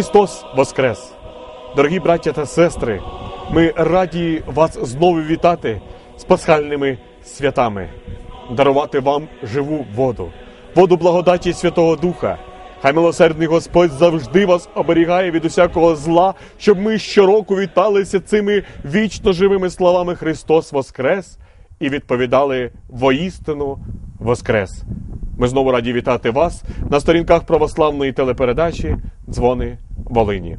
Христос Воскрес! Дорогі браття та сестри, ми раді вас знову вітати з пасхальними святами, дарувати вам живу воду, воду благодаті Святого Духа. Хай милосердний Господь завжди вас оберігає від усякого зла, щоб ми щороку віталися цими вічно живими словами Христос Воскрес і відповідали воістину Воскрес. Ми знову раді вітати вас на сторінках православної телепередачі Дзвони Волині.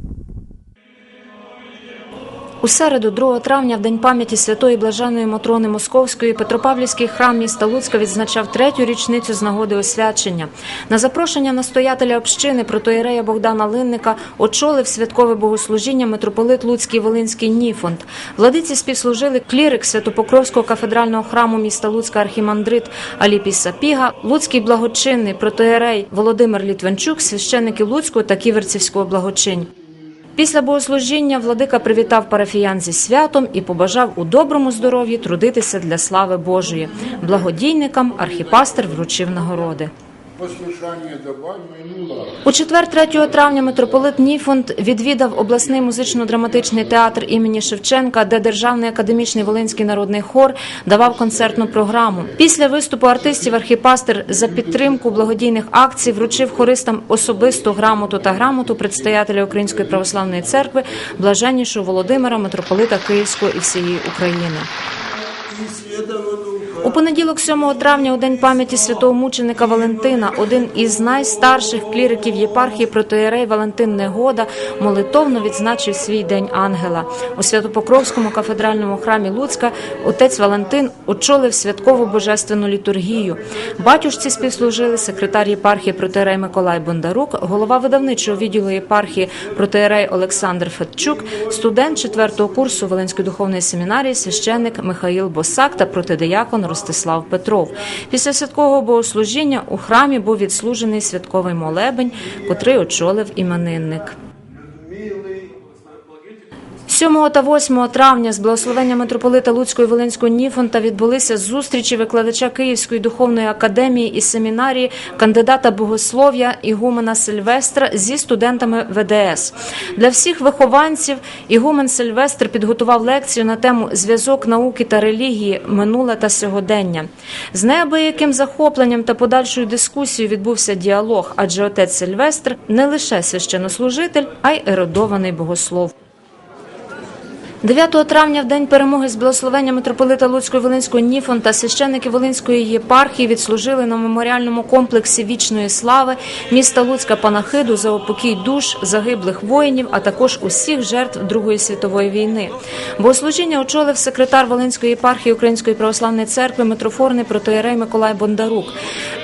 У середу, 2 травня, в день пам'яті святої блаженої Матрони Московської, Петропавлівський храм міста Луцька відзначав третю річницю з нагоди освячення. На запрошення настоятеля общини протоєрея Богдана Линника очолив святкове богослужіння митрополит Луцький Волинський Ніфонд. Владиці співслужили клірик Святопокровського кафедрального храму міста Луцька архімандрит Аліпій Сапіга, Луцький благочинний протоєрей Володимир Літвенчук, священники Луцького та Ківерцівського благочинь. Після богослужіння владика привітав парафіян зі святом і побажав у доброму здоров'ї трудитися для слави Божої. Благодійникам архіпастер вручив нагороди. Послушание добавь минуло. У четвер 3 травня митрополит Ніфонд відвідав обласний музично-драматичний театр імені Шевченка, де Державний академічний Волинський народний хор давав концертну програму. Після виступу артистів архіпастер за підтримку благодійних акцій вручив хористам особисту грамоту та грамоту предстоятеля Української православної церкви блаженнішого Володимира, митрополита Київського і всієї України. У понеділок, 7 травня, у день пам'яті святого мученика Валентина, один із найстарших кліриків єпархії протоєрей Валентин Негода молитовно відзначив свій день ангела. У Святопокровському кафедральному храмі Луцька отець Валентин очолив святкову божественну літургію. Батюшці співслужили секретар єпархії протоєрей Миколай Бондарук, голова видавничого відділу єпархії протоєрей Олександр Федчук, студент четвертого курсу Волинської духовної семінарії, священник Михаїл Босак та протидиякон Ростислав Петров. Після святкового богослужіння у храмі був відслужений святковий молебень, котрий очолив іменинник. 7 та 8 травня з благословення митрополита Луцької Волинського Ніфонта відбулися зустрічі викладача Київської духовної академії і семінарії, кандидата богослов'я Ігумена Сильвестра зі студентами ВДС. Для всіх вихованців Ігумен Сильвестр підготував лекцію на тему зв'язок науки та релігії, минуле та сьогодення. З неабияким захопленням та подальшою дискусією відбувся діалог, адже отець Сильвестр не лише священнослужитель, а й ерудований богослов. 9 травня, в день перемоги з благословення митрополита Луцької Волинського Ніфон та священники Волинської єпархії відслужили на меморіальному комплексі вічної слави міста Луцька панахиду за упокій душ загиблих воїнів, а також усіх жертв Другої світової війни. Богослужіння очолив секретар Волинської єпархії Української православної церкви митрофорний протоєрей Миколай Бондарук.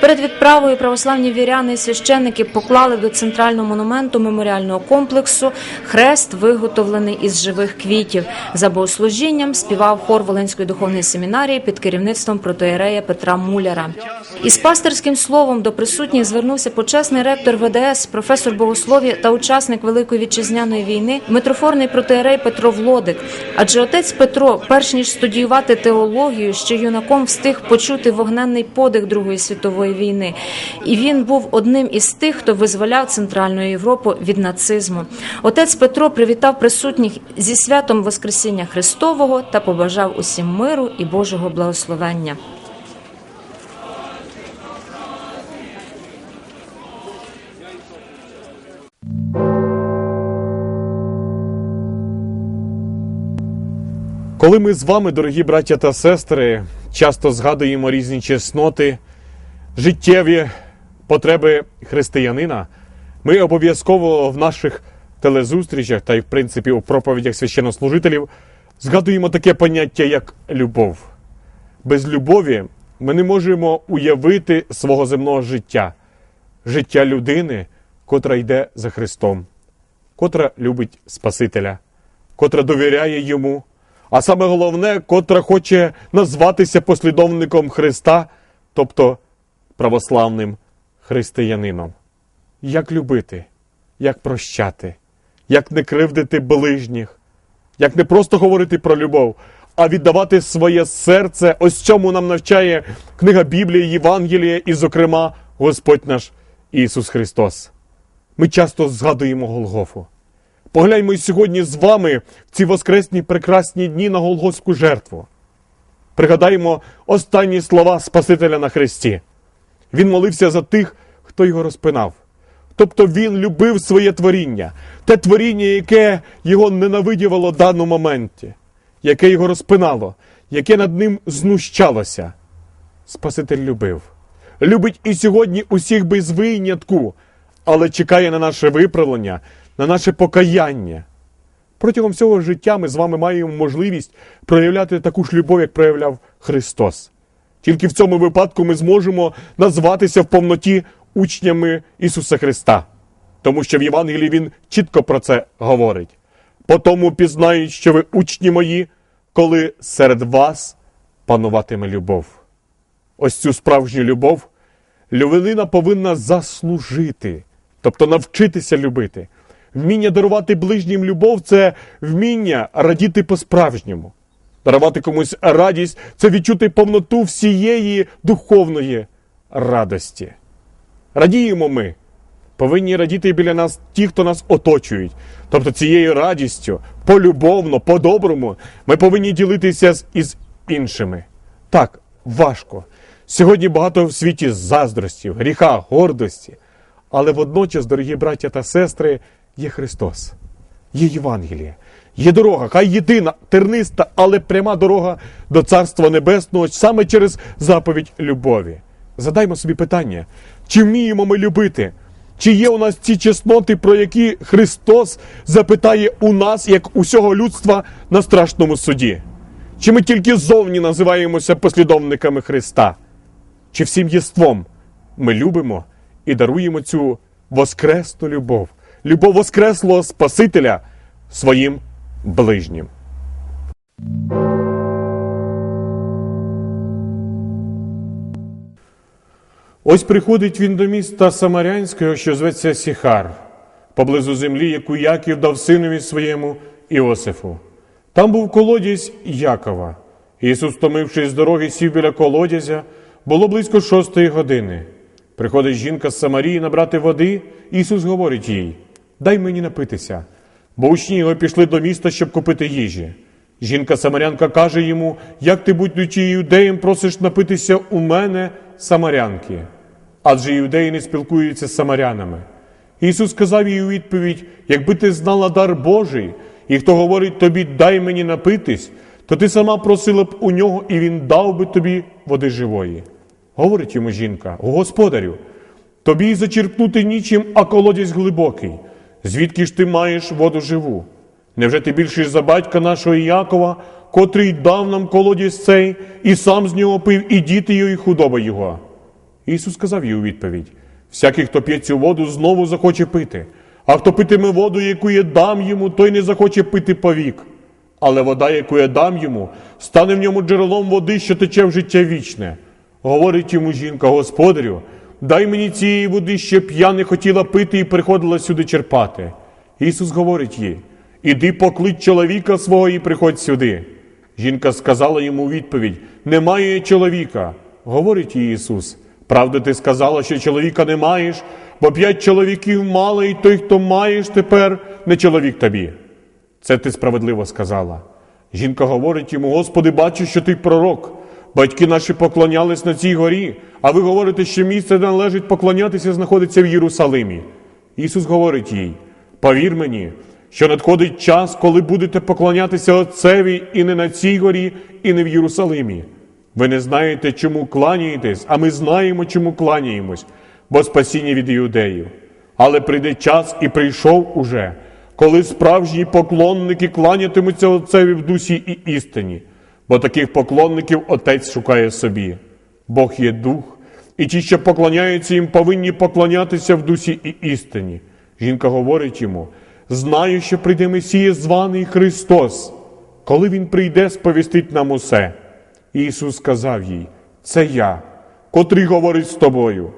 Перед відправою православні віряни і священники поклали до центрального монументу меморіального комплексу хрест, виготовлений із живих квітів. За богослужінням співав хор Волинської духовної семінарії під керівництвом протоєрея Петра Муляра. Із пасторським словом до присутніх звернувся почесний ректор ВДС, професор богослов'я та учасник Великої вітчизняної війни, митрофорний протоєрей Петро Влодик. Адже отець Петро, перш ніж студіювати теологію, ще юнаком встиг почути вогненний подих Другої світової війни. І він був одним із тих, хто визволяв Центральну Європу від нацизму. Отець Петро привітав присутніх зі святом Воскресіння Христового та побажав усім миру і Божого благословення. Коли ми з вами, дорогі браття та сестри, часто згадуємо різні чесноти, життєві потреби християнина, ми обов'язково в наших телезустрічах та й в принципі у проповідях священнослужителів згадуємо таке поняття, як любов. Без любові ми не можемо уявити свого земного життя, життя людини, котра йде за Христом, котра любить Спасителя, котра довіряє йому, а саме головне, котра хоче назватися послідовником Христа, тобто православним християнином. Як любити, як прощати, як не кривдити ближніх, як не просто говорити про любов, а віддавати своє серце. Ось цьому нам навчає книга Біблії, Євангелія і, зокрема, Господь наш Ісус Христос. Ми часто згадуємо Голгофу. Погляньмо сьогодні з вами в ці воскресні прекрасні дні на Голгофську жертву. Пригадаємо останні слова Спасителя на Христі. Він молився за тих, хто його розпинав. Тобто він любив своє творіння, те творіння, яке його ненавидівало в даному моменті, яке його розпинало, яке над ним знущалося. Спаситель любив. Любить і сьогодні усіх без винятку, але чекає на наше виправлення, на наше покаяння. Протягом всього життя ми з вами маємо можливість проявляти таку ж любов, як проявляв Христос. Тільки в цьому випадку ми зможемо назватися в повноті учнями Ісуса Христа, тому що в Євангелії Він чітко про це говорить. По тому пізнають, що ви учні мої, коли серед вас пануватиме любов. Ось цю справжню любов людина повинна заслужити, тобто навчитися любити. Вміння дарувати ближнім любов це вміння радіти по-справжньому. Дарувати комусь радість це відчути повноту всієї духовної радості. Радіємо ми. Повинні радіти біля нас ті, хто нас оточують. Тобто цією радістю, полюбовно, по-доброму, ми повинні ділитися із іншими. Так, важко. Сьогодні багато в світі заздростів, гріха, гордості. Але водночас, дорогі браття та сестри, є Христос, є Євангеліє, є дорога, хай єдина, терниста, але пряма дорога до Царства Небесного саме через заповідь любові. Задаймо собі питання, чи вміємо ми любити? Чи є у нас ці чесноти, про які Христос запитає у нас, як усього людства на страшному суді? Чи ми тільки зовні називаємося послідовниками Христа? Чи всім єством ми любимо і даруємо цю воскресну любов, любов воскреслого Спасителя своїм ближнім? Ось приходить він до міста Самарянського, що зветься Сіхар, поблизу землі, яку Яків дав синові своєму Іосифу. Там був колодязь Якова. Ісус, втомившись з дороги, сів біля колодязя, було близько шостої години. Приходить жінка з Самарії набрати води, Ісус говорить їй: Дай мені напитися. Бо учні його пішли до міста, щоб купити їжі. Жінка Самарянка каже йому: Як ти, будучи юдеєм, просиш напитися у мене, самарянки? Адже юдеї не спілкуються з самарянами. Ісус сказав їй у відповідь: Якби ти знала дар Божий, і хто говорить тобі, дай мені напитись, то ти сама просила б у нього, і він дав би тобі води живої. Говорить йому жінка: Господарю, тобі зачерпнути нічим, а колодязь глибокий. Звідки ж ти маєш воду живу? Невже ти більший за батька нашого Якова, котрий дав нам колодязь цей, і сам з нього пив, і діти його, і худоба його? Ісус сказав їй у відповідь: всякий, хто п'є цю воду, знову захоче пити, а хто питиме воду, яку я дам йому, той не захоче пити повік. Але вода, яку я дам йому, стане в ньому джерелом води, що тече в життя вічне. Говорить йому жінка, господарю, дай мені цієї води, щоб я не хотіла пити і приходила сюди черпати. Ісус говорить їй: Іди поклич чоловіка свого і приходь сюди. Жінка сказала йому відповідь: Немає чоловіка. Говорить їй Ісус. Правда, ти сказала, що чоловіка не маєш, бо п'ять чоловіків мало, і той, хто маєш тепер, не чоловік тобі. Це ти справедливо сказала. Жінка говорить йому: Господи, бачу, що ти пророк. Батьки наші поклонялись на цій горі, а ви говорите, що місце, де належить поклонятися, знаходиться в Єрусалимі. Ісус говорить їй: Повір мені, що надходить час, коли будете поклонятися Отцеві і не на цій горі, і не в Єрусалимі. Ви не знаєте, чому кланяєтесь, а ми знаємо, чому кланяємось, бо спасіння від іудеїв. Але прийде час і прийшов уже, коли справжні поклонники кланятимуться Отцеві в дусі і істині, бо таких поклонників Отець шукає собі. Бог є дух, і ті, що поклоняються їм, повинні поклонятися в дусі і істині. Жінка говорить йому: знаю, що прийде Месія званий Христос. Коли Він прийде, сповістить нам усе. Ісус сказав їй: Це я, котрий говорить з тобою.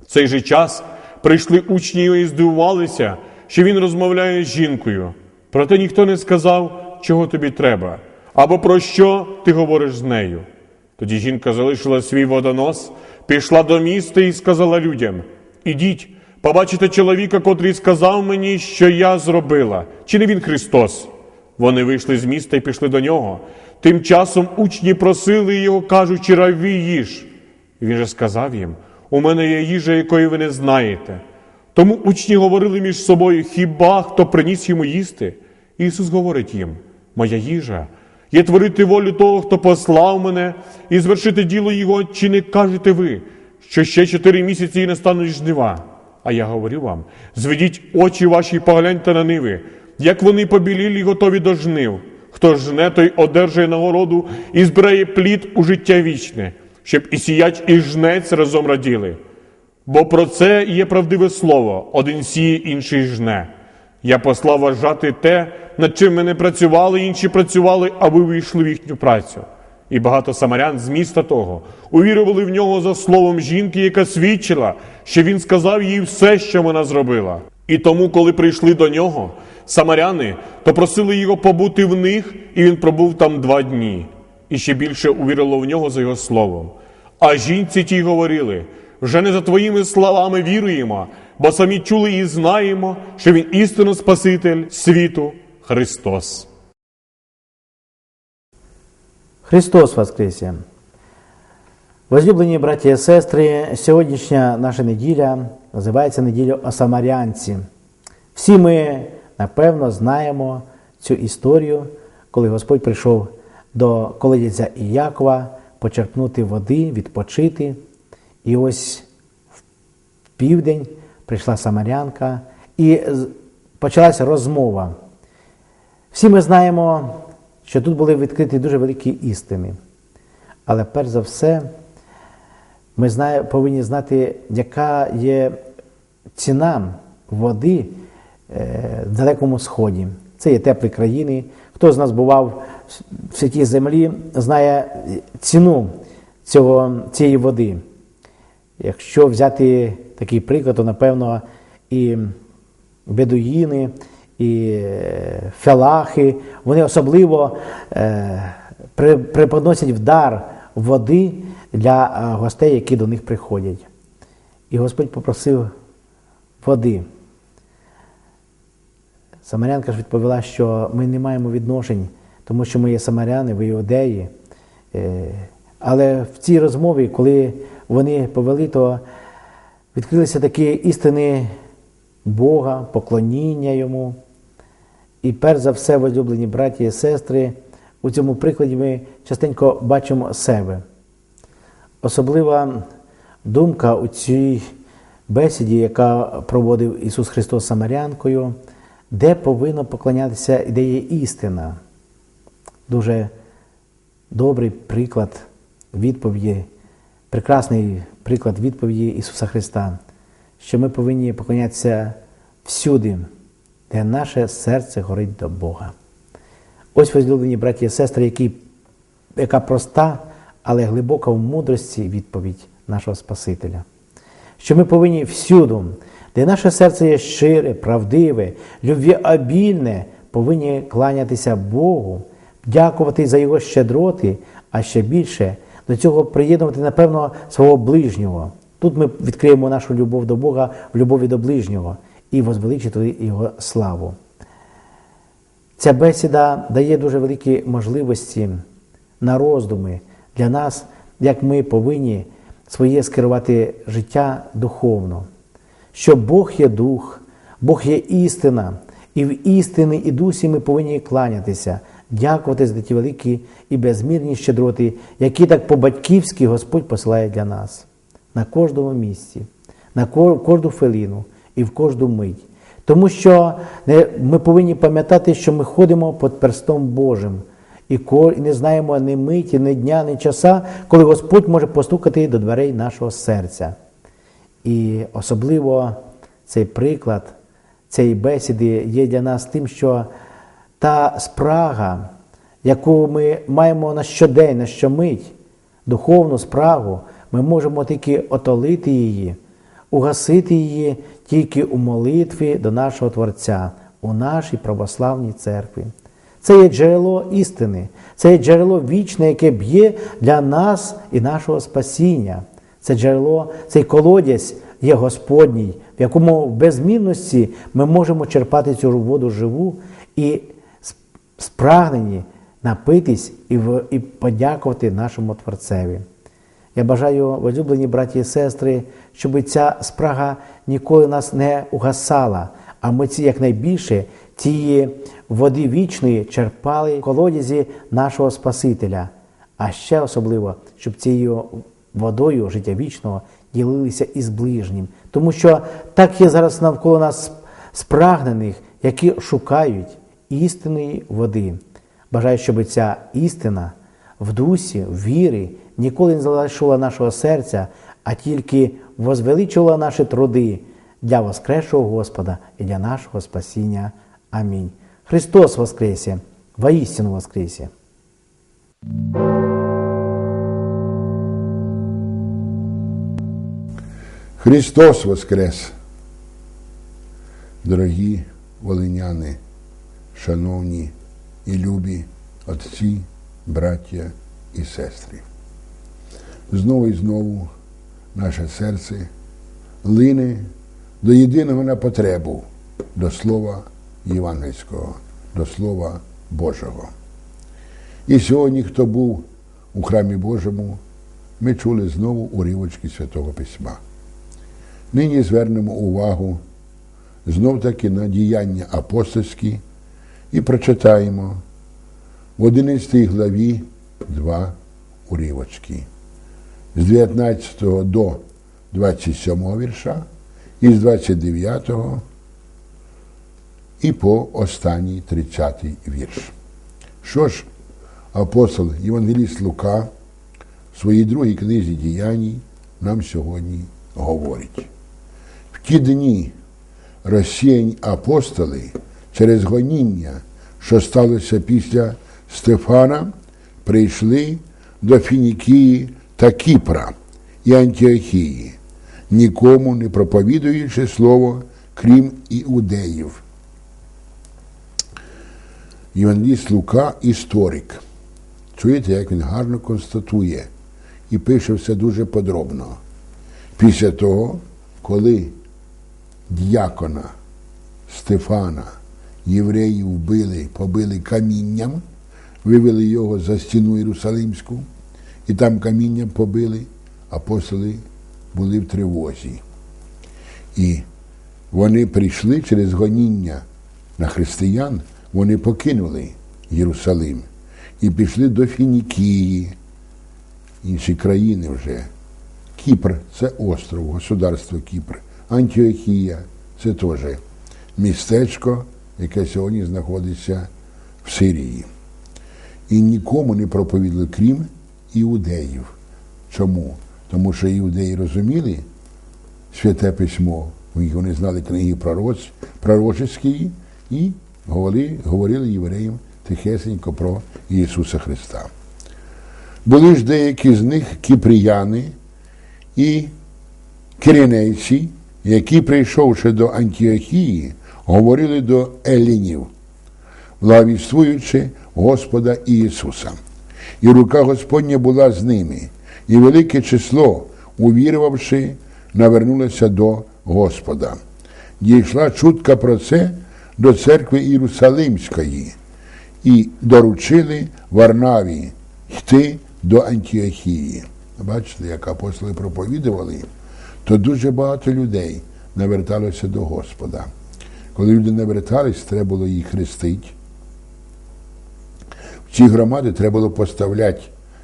В цей же час прийшли учні і здивувалися, що він розмовляє з жінкою. Проте ніхто не сказав, чого тобі треба, або про що ти говориш з нею. Тоді жінка залишила свій водонос, пішла до міста і сказала людям: Ідіть, побачите чоловіка, котрий сказав мені, що я зробила, чи не він Христос? Вони вийшли з міста і пішли до нього. Тим часом учні просили його, кажучи, раві їж. Він же сказав їм: У мене є їжа, якої ви не знаєте. Тому учні говорили між собою, хіба хто приніс йому їсти? Ісус говорить їм: Моя їжа є творити волю того, хто послав мене, і звершити діло Його, чи не кажете ви, що ще чотири місяці і не стануть жнива? А я говорю вам: зведіть очі ваші і погляньте на ниви, як вони побілілі готові до жнив. Хто жне, той одержує нагороду і збирає плід у життя вічне, щоб і сіяч, і жнець разом раділи. Бо про це є правдиве слово: один сіє, інший жне. Я послав вважати те, над чим ми не працювали, інші працювали, а ви вийшли в їхню працю. І багато самарян з міста того увірували в нього за словом жінки, яка свідчила, що він сказав їй все, що вона зробила. І тому, коли прийшли до нього, самаряни, то просили його побути в них, і він пробув там два дні. І ще більше увірило в нього за його словом. А жінці ті говорили: вже не за твоїми словами віруємо, бо самі чули і знаємо, що він істинно Спаситель світу Христос. Христос Воскресе! Возлюблені браті і сестри, сьогоднішня наша неділя називається неділя о Самарянці. Всі ми, напевно, знаємо цю історію, коли Господь прийшов до колодязя Іякова почерпнути води, відпочити. І ось в південь прийшла Самарянка, і почалася розмова. Всі ми знаємо, що тут були відкриті дуже великі істини. Але перш за все, ми знає, повинні знати, яка є ціна води е, в далекому сході. Це є теплі країни. Хто з нас бував в святій землі, знає ціну цього, цієї води. Якщо взяти такий приклад, то напевно і бедуїни, і е, фелахи, вони особливо е, преподносять в дар води для е, гостей, які до них приходять. І Господь попросив води. Самарянка ж відповіла, що ми не маємо відношень, тому що ми є самаряни, ви іудеї. Але в цій розмові, коли вони повели, то відкрилися такі істини Бога, поклоніння Йому. І перш за все, возлюблені браті і сестри, у цьому прикладі ми частенько бачимо себе. Особлива думка у цій бесіді, яка проводив Ісус Христос Самарянкою, де повинно поклонятися, і істина. Дуже добрий приклад відповіді, прекрасний приклад відповіді Ісуса Христа, що ми повинні поклонятися всюди, де наше серце горить до Бога. Ось возлюблені браті і сестри, які, яка проста, але глибока в мудрості відповідь нашого Спасителя. Що ми повинні всюду, де наше серце є щире, правдиве, любвіобільне, повинні кланятися Богу, дякувати за Його щедроти, а ще більше до цього приєднувати, напевно, свого ближнього. Тут ми відкриємо нашу любов до Бога в любові до ближнього і возвеличити Його славу. Ця бесіда дає дуже великі можливості на роздуми для нас, як ми повинні своє скерувати життя духовно. Що Бог є дух, Бог є істина, і в істини і дусі ми повинні кланятися, дякувати за ті великі і безмірні щедроти, які так по-батьківськи Господь посилає для нас на кожному місці, на кожну хвилину і в кожну мить. Тому що ми повинні пам'ятати, що ми ходимо під перстом Божим. І не знаємо ні миті, ні дня, ні часа, коли Господь може постукати до дверей нашого серця. І особливо цей приклад цієї бесіди є для нас тим, що та спрага, яку ми маємо на щодень, на щомить, духовну спрагу, ми можемо тільки отолити її, угасити її тільки у молитві до нашого Творця, у нашій православній церкві. Це є джерело істини, це є джерело вічне, яке б'є для нас і нашого спасіння. Це джерело, цей колодязь є Господній, в якому в безмінності ми можемо черпати цю воду живу і спрагнені напитись і, в, і подякувати нашому Творцеві. Я бажаю, возлюблені браті і сестри, щоб ця спрага ніколи нас не угасала, а ми ці якнайбільше тієї води вічної черпали в колодязі нашого Спасителя. А ще особливо, щоб цією водою життя вічного ділилися із ближнім. Тому що так є зараз навколо нас спрагнених, які шукають істинної води. Бажаю, щоб ця істина в дусі, в вірі ніколи не залишила нашого серця, а тільки возвеличувала наші труди для воскресшого Господа і для нашого спасіння. Амінь. Христос воскресе, воістину воскресе! Христос Воскрес! Дорогі волиняни, шановні і любі отці, браття і сестри. Знову і знову наше серце лине до єдиного на потребу, до Слова Євангельського, до Слова Божого. І сьогодні, хто був у храмі Божому, ми чули знову уривочки Святого Письма. Нині звернемо увагу знов таки на діяння апостольські і прочитаємо в 11 главі два уривочки з 19 до 27 вірша і з 29 і по останній 30 вірш. Що ж, апостол Євангеліст Лука в своїй другій книзі діянь нам сьогодні говорить. В ті дні розсіяні апостоли через гоніння, що сталося після Стефана, прийшли до Фінікії та Кіпра і Антіохії, нікому не проповідуючи слово, крім іудеїв. Євангеліст Лука історик. Чуєте, як він гарно констатує і пише все дуже подробно. Після того, коли діякона Стефана євреї вбили, побили камінням, вивели його за стіну Єрусалимську, і там камінням побили, апостоли були в тривозі. І вони прийшли через гоніння на християн, вони покинули Єрусалим і пішли до Фінікії, інші країни вже. Кіпр це остров, государство Кіпр. Антіохія це теж містечко, яке сьогодні знаходиться в Сирії. І нікому не проповідали, крім іудеїв. Чому? Тому що іудеї розуміли святе письмо, вони знали книги пророч, і говорили, говорили євреям тихесенько про Ісуса Христа. Були ж деякі з них кіпріяни і киринейці, які, прийшовши до Антіохії, говорили до елінів, благовіствуючи Господа Ісуса. І рука Господня була з ними, і велике число, увірувавши, навернулося до Господа. Дійшла чутка про це до церкви Єрусалимської, і доручили Варнаві йти до Антіохії. Бачите, як апостоли проповідували, то дуже багато людей наверталося до Господа. Коли люди навертались, треба було їх хрестити. Ці громади треба було поставляти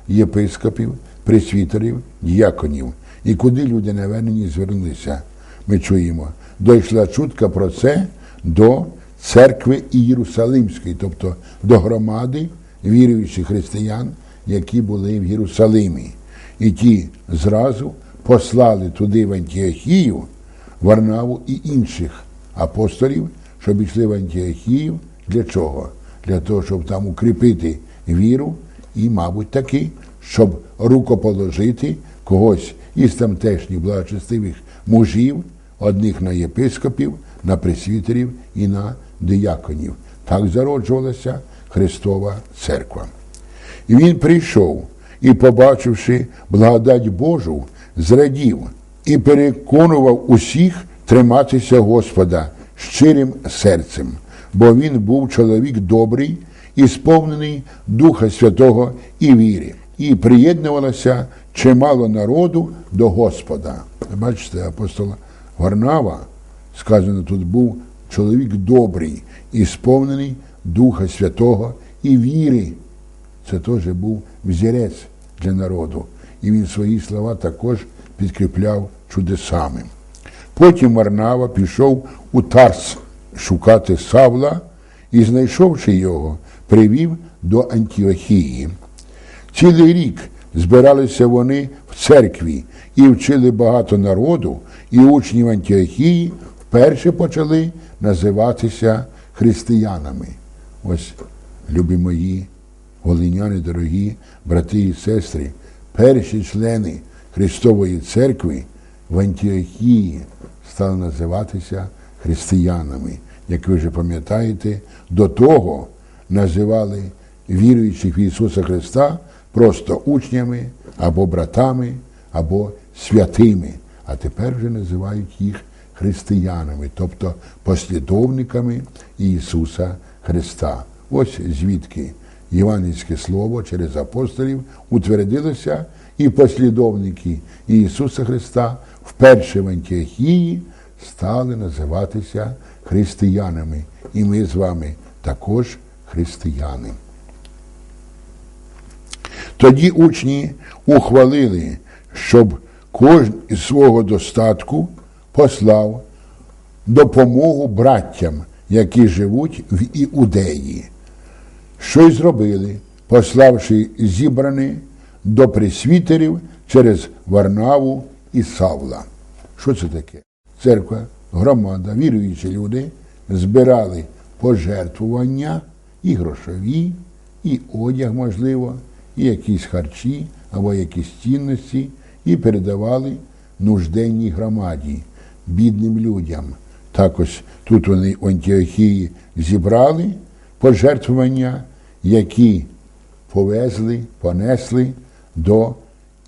єпископів, пресвітерів, діяконів. І куди люди навернені звернулися, ми чуємо. Дійшла чутка про це до церкви Ієрусалимської, тобто до громади віруючих християн, які були в Єрусалимі. І ті зразу послали туди в Антіохію Варнаву і інших апостолів, щоб йшли в Антіохію. Для чого? Для того, щоб там укріпити віру і, мабуть, таки, щоб рукоположити когось із тамтешніх благочестивих мужів, одних на єпископів, на пресвітерів і на дияконів. Так зароджувалася Христова Церква. І він прийшов і, побачивши благодать Божу, зрадів і переконував усіх триматися Господа щирим серцем, бо він був чоловік добрий і сповнений Духа Святого і віри, і приєднувалося чимало народу до Господа. Бачите, апостол Варнава, сказано, тут був чоловік добрий і сповнений Духа Святого і віри. Це теж був взірець для народу. І він свої слова також підкріпляв чудесами. Потім Варнава пішов у Тарс шукати Савла і, знайшовши його, привів до Антіохії. Цілий рік збиралися вони в церкві і вчили багато народу, і учні в Антіохії вперше почали називатися християнами. Ось, любі мої, волиняни, дорогі брати і сестри, перші члени Христової церкви в Антіохії стали називатися християнами. Як ви вже пам'ятаєте, до того називали віруючих в Ісуса Христа просто учнями або братами, або святими, а тепер вже називають їх християнами, тобто послідовниками Ісуса Христа. Ось звідки євангельське слово через апостолів утвердилося, і послідовники Ісуса Христа вперше в Антіохії стали називатися християнами. І ми з вами також християни. Тоді учні ухвалили, щоб кожен із свого достатку послав допомогу браттям, які живуть в Іудеї. Що й зробили, пославши зібрані до пресвітерів через Варнаву і Савла. Що це таке? Церква, громада, віруючі люди збирали пожертвування і грошові, і одяг, можливо, і якісь харчі або якісь цінності, і передавали нужденній громаді, бідним людям. Також тут вони в Антіохії зібрали пожертвування, які повезли, понесли до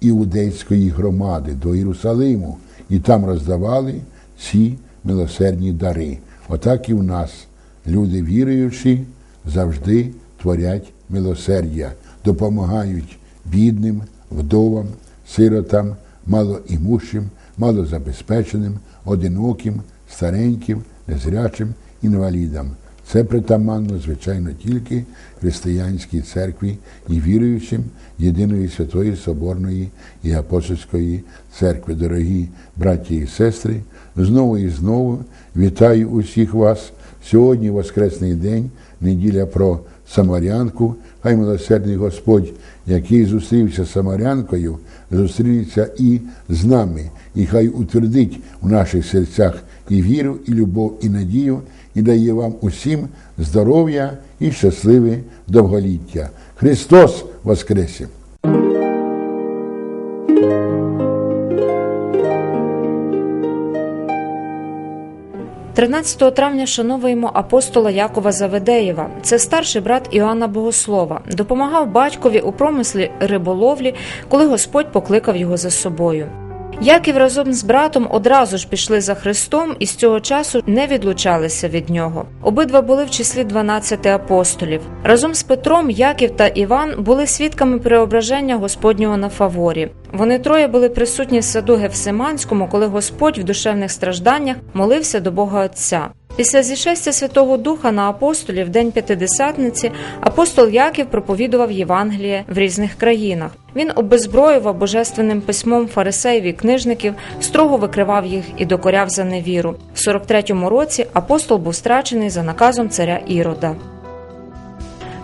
іудейської громади, до Єрусалиму, і там роздавали ці милосердні дари. Отак і в нас люди віруючі завжди творять милосердя, допомагають бідним, вдовам, сиротам, малоімущим, малозабезпеченим, одиноким, стареньким, незрячим, інвалідам. Це притаманно, звичайно, тільки християнській церкві і віруючим єдиної святої Соборної і апостольської церкви. Дорогі браті і сестри, знову і знову вітаю усіх вас. Сьогодні Воскресний день, неділя про Самарянку, хай милосердний Господь, який зустрівся з Самарянкою, зустрінеться і з нами, і хай утвердить у наших серцях і віру, і любов, і надію, і дає вам усім здоров'я і щасливе довголіття. Христос Воскресе! 13 травня шановуємо апостола Якова Заведеєва. Це старший брат Іоанна Богослова. Допомагав батькові у промислі риболовлі, коли Господь покликав його за собою. Яків разом з братом одразу ж пішли за Христом і з цього часу не відлучалися від нього. Обидва були в числі 12 апостолів. Разом з Петром Яків та Іван були свідками преображення Господнього на фаворі. Вони троє були присутні в саду Гевсиманському, коли Господь в душевних стражданнях молився до Бога Отця. Після зішестя Святого Духа на апостолів день П'ятидесятниці апостол Яків проповідував Євангеліє в різних країнах. Він обезброював божественним письмом фарисеїв і книжників, строго викривав їх і докоряв за невіру. В 43-му році апостол був страчений за наказом царя Ірода.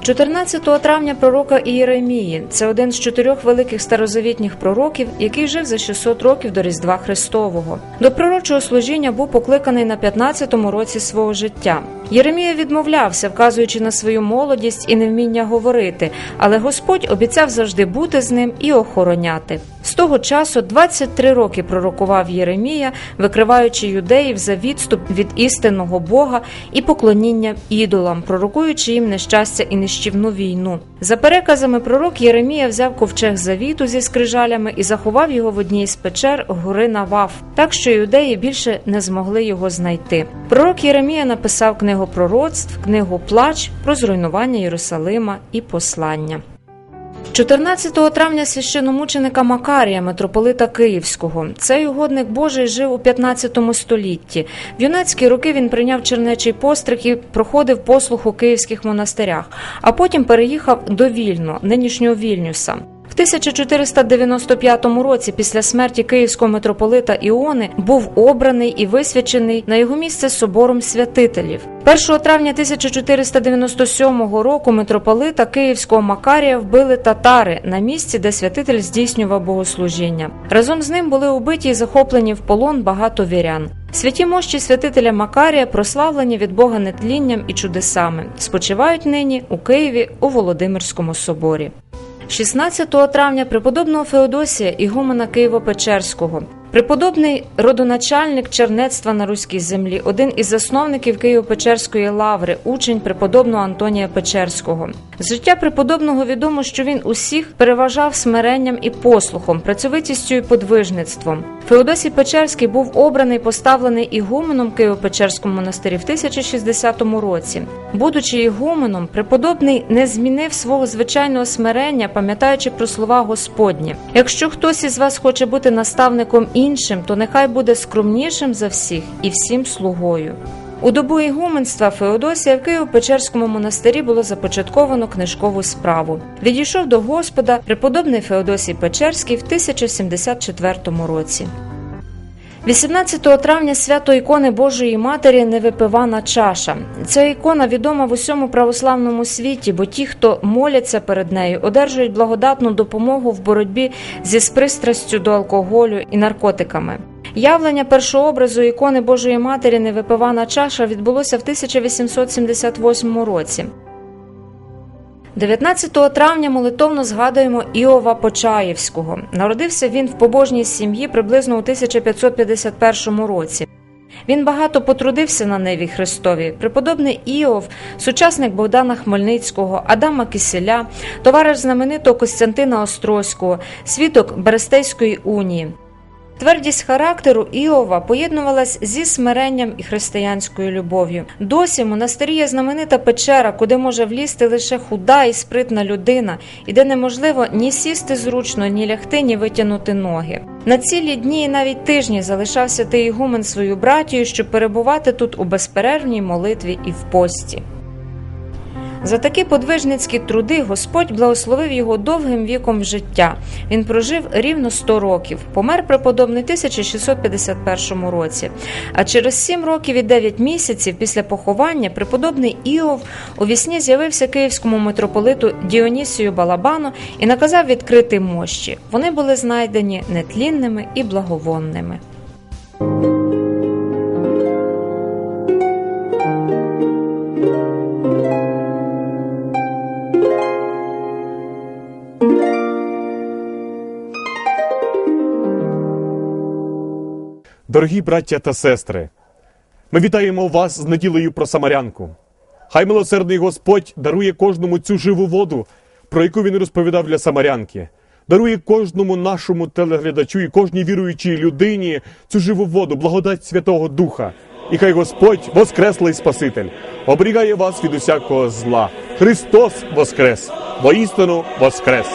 14 травня пророка Ієремії це один з чотирьох великих старозавітніх пророків, який жив за 600 років до Різдва Христового. До пророчого служіння був покликаний на 15-му році свого життя. Єремія відмовлявся, вказуючи на свою молодість і невміння говорити, але Господь обіцяв завжди бути з ним і охороняти. З того часу 23 роки пророкував Єремія, викриваючи юдеїв за відступ від істинного Бога і поклоніння ідолам, пророкуючи їм нещастя і нищівну війну. За переказами пророк Єремія взяв ковчег завіту зі скрижалями і заховав його в одній з печер гори Навав, так що юдеї більше не змогли його знайти. Пророк Єремія написав книгу пророцтв, книгу Плач про зруйнування Єрусалима і послання. 14 травня священомученика Макарія, митрополита Київського. Цей угодник Божий жив у 15 столітті. В юнацькі роки він прийняв чернечий постриг і проходив послух у київських монастирях, а потім переїхав до Вільно, нинішнього Вільнюса. В 1495 році, після смерті київського митрополита Іони, був обраний і висвячений на його місце собором святителів. 1 травня 1497 року митрополита Київського Макарія вбили татари на місці, де святитель здійснював богослужіння. Разом з ним були убиті і захоплені в полон багато вірян. Святі мощі святителя Макарія прославлені від Бога нетлінням і чудесами. Спочивають нині у Києві у Володимирському соборі. 16 травня преподобного Феодосія ігумена Києво-Печерського. Преподобний родоначальник чернецтва на руській землі, один із засновників Києво-Печерської лаври, учень преподобного Антонія Печерського. З життя преподобного відомо, що він усіх переважав смиренням і послухом, працьовитістю і подвижництвом. Феодосій Печерський був обраний поставлений ігуменом Києво-Печерському монастирі в 1060 році. Будучи ігуменом, преподобний не змінив свого звичайного смирення, пам'ятаючи про слова Господні. Якщо хтось із вас хоче бути наставником іншим, то нехай буде скромнішим за всіх і всім слугою. У добу ігуменства Феодосія в Києво-Печерському монастирі було започатковано книжкову справу. Відійшов до Господа преподобний Феодосій Печерський в 1074 році. 18 травня свято ікони Божої Матері Невипивана чаша. Ця ікона відома в усьому православному світі, бо ті, хто моляться перед нею, одержують благодатну допомогу в боротьбі зі спристрастю до алкоголю і наркотиками. Явлення першого образу ікони Божої Матері Невипивана чаша відбулося в 1878 році. 19 травня молитовно згадуємо Іова Почаєвського. Народився він в побожній сім'ї приблизно у 1551 році. Він багато потрудився на Неві Христові. Преподобний Іов, сучасник Богдана Хмельницького, Адама Киселя, товариш знаменитого Костянтина Острозького, свідок Берестейської унії. Твердість характеру Іова поєднувалась зі смиренням і християнською любов'ю. Досі монастирі є знаменита печера, куди може влізти лише худа і спритна людина, і де неможливо ні сісти зручно, ні лягти, ні витягнути ноги. На цілі дні і навіть тижні залишався ти ігумен свою братію, щоб перебувати тут у безперервній молитві і в пості. За такі подвижницькі труди Господь благословив його довгим віком життя. Він прожив рівно 100 років, помер преподобний в 1651 році. А через 7 років і 9 місяців після поховання преподобний Іов у вісні з'явився київському митрополиту Діонісію Балабану і наказав відкрити мощі. Вони були знайдені нетлінними і благовонними. Дорогі браття та сестри, ми вітаємо вас з неділею про Самарянку. Хай милосердний Господь дарує кожному цю живу воду, про яку він розповідав для Самарянки, дарує кожному нашому телеглядачу і кожній віруючій людині цю живу воду, благодать Святого Духа. І хай Господь, Воскреслий Спаситель, оберігає вас від усякого зла. Христос Воскрес! Воістину Воскрес!